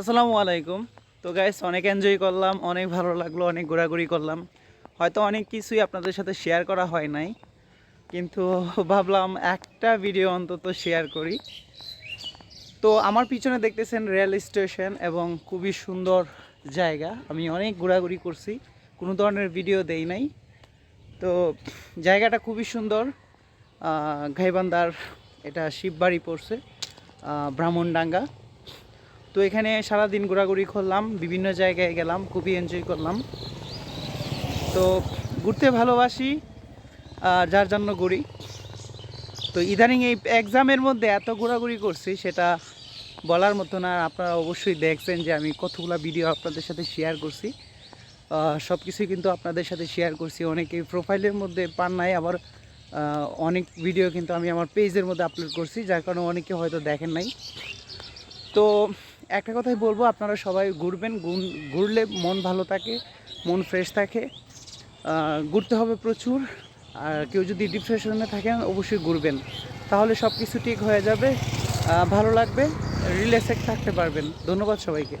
আসসালামু আলাইকুম। তো গাইস অনেক এনজয় করলাম, অনেক ভালো লাগল, অনেক ঘোরাঘুরি করলাম। হয়তো অনেক কিছুই আপনাদের সাথে শেয়ার করা হয় নাই, কিন্তু ভাবলাম একটা ভিডিও অন্তত শেয়ার করি। তো আমার পিছনে দেখতেছেন রেল স্টেশন এবং খুবই সুন্দর জায়গা। আমি অনেক ঘোরাঘুরি করছি, কোনো ধরনের ভিডিও দেই নাই। তো জায়গাটা খুবই সুন্দর। ঘাইবান্দার এটা শিববাড়ি পড়ছে ব্রাহ্মণডাঙ্গা। তো এখানে সারাদিন ঘোরাঘুরি করলাম, বিভিন্ন জায়গায় গেলাম, খুবই এনজয় করলাম। তো ঘুরতে ভালোবাসি, আর যার জন্য ঘুরি। তো ইদানিং এই এক্সামের মধ্যে এত ঘোরাঘুরি করছি, সেটা বলার মতো না। আপনারা অবশ্যই দেখছেন যে আমি কতগুলো ভিডিও আপনাদের সাথে শেয়ার করছি। সব কিছুই কিন্তু আপনাদের সাথে শেয়ার করছি। অনেকে প্রোফাইলের মধ্যে পান নাই, আবার অনেক ভিডিও কিন্তু আমি আমার পেজের মধ্যে আপলোড করছি, যার কারণে অনেকে হয়তো দেখেন নাই। তো একটা কথাই বলব, আপনারা সবাই ঘুরবেন ঘুরলে মন ভালো থাকে, মন ফ্রেশ থাকে। ঘুরতে হবে প্রচুর, আর কেউ যদি ডিপ্রেশনে থাকেন, অবশ্যই ঘুরবেন। তাহলে সব কিছু ঠিক হয়ে যাবে ভালো লাগবে রিল্যাক্সে থাকতে পারবেন। ধন্যবাদ সবাইকে।